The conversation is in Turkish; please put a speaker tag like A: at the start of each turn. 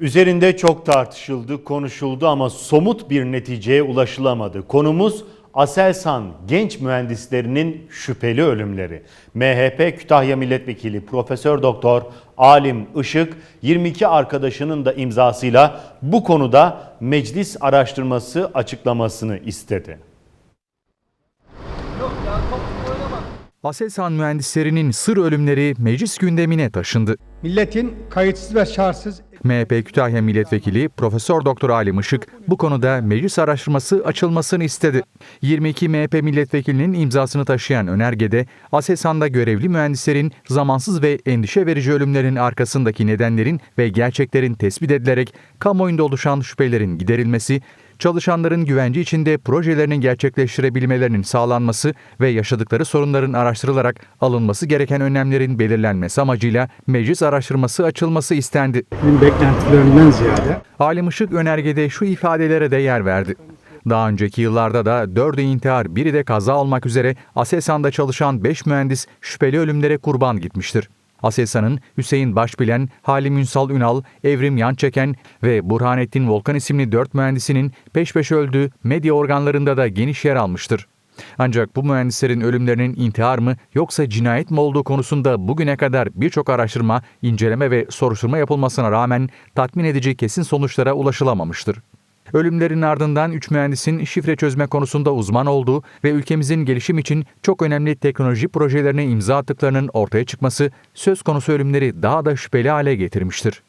A: Üzerinde çok tartışıldı, konuşuldu ama somut bir neticeye ulaşılamadı. Konumuz Aselsan genç mühendislerinin şüpheli ölümleri. MHP Kütahya Milletvekili Profesör Doktor Alim Işık 22 arkadaşının da imzasıyla bu konuda meclis araştırması açıklamasını istedi.
B: Aselsan mühendislerinin sır ölümleri meclis gündemine taşındı.
C: Milletin kayıtsız ve şartsız
B: MHP Kütahya Milletvekili Profesör Doktor Ali Işık bu konuda meclis araştırması açılmasını istedi. 22 MHP milletvekilinin imzasını taşıyan önergede Aselsan'da görevli mühendislerin zamansız ve endişe verici ölümlerin arkasındaki nedenlerin ve gerçeklerin tespit edilerek kamuoyunda oluşan şüphelerin giderilmesi, çalışanların güvence içinde projelerini gerçekleştirebilmelerinin sağlanması ve yaşadıkları sorunların araştırılarak alınması gereken önlemlerin belirlenmesi amacıyla meclis araştırması açılması istendi.
C: Beklentilerinden ziyade
B: Halim Işık önergede şu ifadelere de yer verdi. Daha önceki yıllarda da dördü intihar, biri de kaza olmak üzere Aselsan'da çalışan 5 mühendis şüpheli ölümlere kurban gitmiştir. Aselsan'ın Hüseyin Başbilen, Halim Ünsal Ünal, Evrim Yançeken ve Burhanettin Volkan isimli 4 mühendisinin peş peşe öldüğü medya organlarında da geniş yer almıştır. Ancak bu mühendislerin ölümlerinin intihar mı yoksa cinayet mi olduğu konusunda bugüne kadar birçok araştırma, inceleme ve soruşturma yapılmasına rağmen tatmin edici kesin sonuçlara ulaşılamamıştır. Ölümlerin ardından 3 mühendisin şifre çözme konusunda uzman olduğu ve ülkemizin gelişim için çok önemli teknoloji projelerine imza attıklarının ortaya çıkması söz konusu ölümleri daha da şüpheli hale getirmiştir.